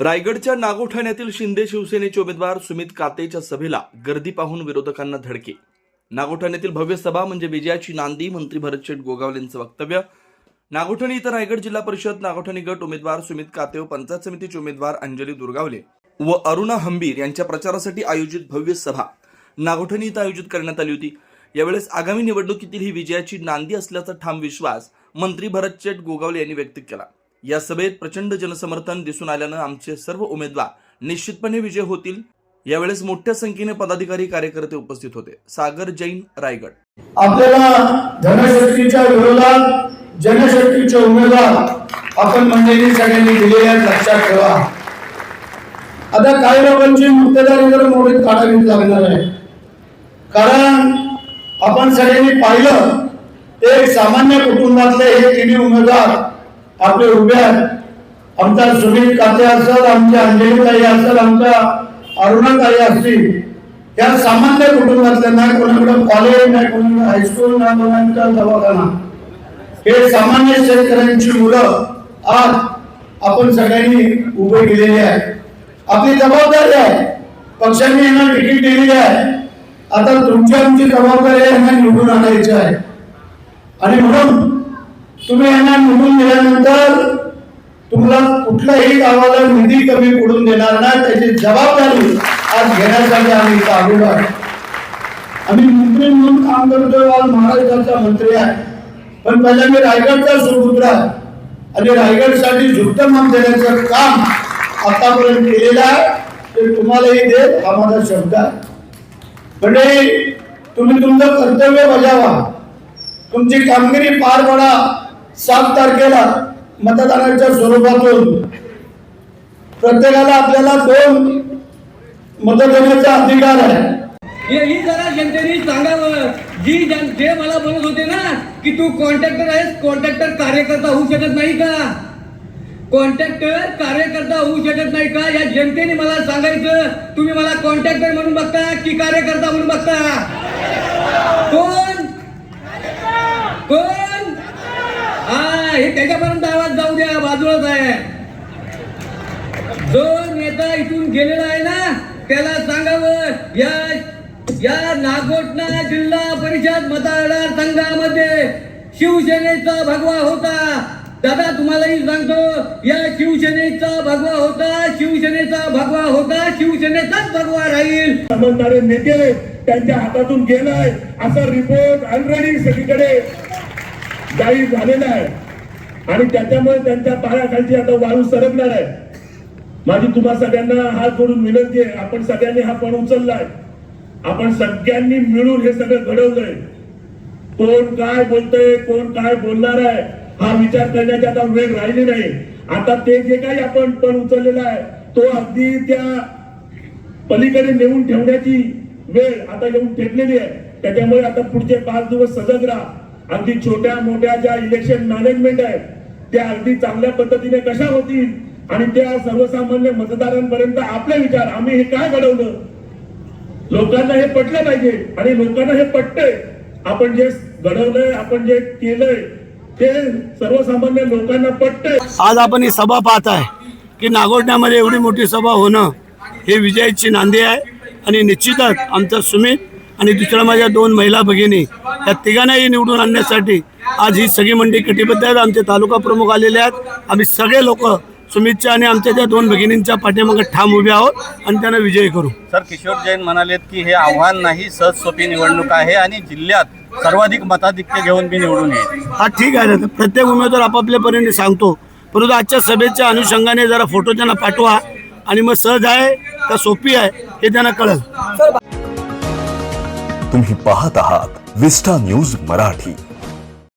रायगडच्या नागोठाण्यातील शिंदे शिवसेनेचे उमेदवार सुमित कातेच्या सभेला गर्दी पाहून विरोधकांना धडके. नागोठाण्यातील भव्य सभा म्हणजे विजयाची नांदी मंत्री भरतशेठ गोगावलेंचं वक्तव्य. नागोठणी इथं रायगड जिल्हा परिषद नागोठणी गट उमेदवार सुमित काते व पंचायत समितीचे उमेदवार अंजली दुर्गावले व अरुणा हंबीर यांच्या प्रचारासाठी आयोजित भव्य सभा नागोठणी इथं आयोजित करण्यात आली होती. यावेळेस आगामी निवडणुकीतील ही विजयाची नांदी असल्याचा ठाम विश्वास मंत्री भरतशेठ गोगावले यांनी व्यक्त केला. या सभेत प्रचंड जनसमर्थन दिसून आल्यानं आमचे सर्व उमेदवार निश्चितपणे विजय होतील. यावेळेस मोठ्या संख्येने पदाधिकारी कार्यकर्ते उपस्थित होते. सागर जैन रायगड. आपल्याला धनशक्तीच्या विरोधात जनशक्तीचे उमेदवार आपण मंडळी सगळ्यांनी दिले लक्षात ठेवा. आता काही लोकांची मुक्तेदारी जर मोडीत काढावी लागणार आहे. कारण आपण सगळ्यांनी पाहिलं एक सामान्य कुटुंबातले हे तिन्ही उमेदवार आपले उभे आहेत. आमचा सुनील काते असतात आमच्या अंजलीताई असतात आमच्या अरुणाताई असतील या सामान्य कुटुंबातल्या नाही कोणाकडे कॉलेज नाही कोणाकडे हायस्कूल नाही कोणाकडे दवाखाना. हे सामान्य शेतकऱ्यांची मुलं आज आपण सगळ्यांनी उभे केलेली आहे आपली जबाबदारी आहे. पक्षांनी यांना तिकीट दिलेली आहे. आता तुमची आमची जबाबदारी यांना निवडून आणायची आहे. आणि म्हणून तुम्ही यांना निवडून दिल्यानंतर तुम्हाला कुठल्याही गावाला निधी कमी पडून देणार नाही त्याची जबाबदारी आज घेण्यासाठी आम्ही इथं आलेलो आहे आम्ही मंत्री म्हणून काम करतोय आज महाराष्ट्राचा मंत्री आहे. पण पहिला मी रायगडचा सुपुत्र आहे. आणि रायगडसाठी झुकतं देण्याचं काम आतापर्यंत केलेलं आहे. ते तुम्हालाही देत हा माझा शब्द आहे. म्हणजे तुम्ही तुमचं कर्तव्य बजावा. तुमची कामगिरी पार पडा. सात तारखेला मतदानाच्या स्वरूपातून प्रत्येकाला आपल्याला दोन मत देण्याचा अधिकार आहे. हे ही जरा जनतेने सांगावं. जी जन जे मला बोलत होते ना की तू कॉन्ट्रॅक्टर आहेस कॉन्ट्रॅक्टर कार्यकर्ता होऊ शकत नाही का? कॉन्ट्रॅक्टर कार्यकर्ता होऊ शकत नाही का? या जनतेने मला सांगायचं. तुम्ही मला कॉन्ट्रॅक्टर म्हणून बघता की कार्यकर्ता म्हणून बघता कोण कोण हा हे त्याच्यापर्यंत आवाज जाऊ द्या बाजूलाच आहे जो नेता इथून गेलेला आहे ना त्याला सांगावं या या नागोटना जिल्हा परिषद मतदार संघामध्ये शिवसेनेचा भगवा होता. दादा तुम्हालाही सांगतो या शिवसेनेचा भगवा होता शिवसेनेचा भगवा होता शिवसेनेचाच भगवा राहील. समजणारे नेते त्यांच्या हातातून गेलाय असा रिपोर्ट ऑलरेडी सगळीकडे जाहीर झालेला आहे. आणि त्याच्यामुळे त्यांच्या पायाखालची आता वाळू सरकणार आहे. माझी तुम्हा सगळ्यांना हात जोडून विनंती आहे. आपण सगळ्यांनी हा पण उचललाय. आपण सगळ्यांनी मिळून हे सगळं घडवलंय. कोण काय बोलतय कोण काय बोलणार आहे हा विचार करण्याची आता वेळ राहिली नाही. आता ते जे काही आपण पण उचललेला आहे तो अगदी त्या पलीकडे नेऊन ठेवण्याची वेळ आता येऊन ठेपलेली आहे. त्याच्यामुळे आता पुढचे पाच दिवस सजग राहा. अगदी छोट्या मोठ्या ज्या इलेक्शन मॅनेजमेंट आहेत त्या अगदी चांगल्या पद्धतीने कशा होतील आणि त्या सर्वसामान्य मतदारांपर्यंत आपले विचार आम्ही हे काय घडवलं? लोकांना हे पटलं पाहिजे आणि लोकांना हे पटतंय. आपण जे घडवलंय आपण जे केलंय ते सर्वसामान्य लोकांना पटतंय. आज आपण ही सभा पाहत आहे की नागोठण्यामध्ये एवढी मोठी सभा होणं हे विजयाची नांदी आहे. आणि निश्चितच आमचं सुमित आणि दुसऱ्या माझ्या दोन महिला भगिनी या तिघांनाही निवडून आणण्यासाठी आज ही सगळी मंडळी कटिबद्ध आहेत. आमचे तालुका प्रमुख आलेले आहेत. आम्ही सगळे लोक सुमितच्या आणि आमच्या त्या दोन भगिनींच्या पाठीमागे ठाम उभे आहोत आणि त्यांना विजयी करू. सर किशोर जैन म्हणालेत की हे आव्हान नाही सहज सोपी निवडणूक आहे आणि जिल्ह्यात सर्वाधिक मताधिक्य घेऊन मी निवडून येईल हा ठीक आहे ना. प्रत्येक उमेदवार आपापल्या परीने सांगतो. परंतु आजच्या सभेच्या अनुषंगाने जरा फोटो त्यांना पाठवा आणि मग सहज आहे का सोपी आहे हे त्यांना कळेल. तुम्ही पाहत आहात विस्टा न्यूज मराठी.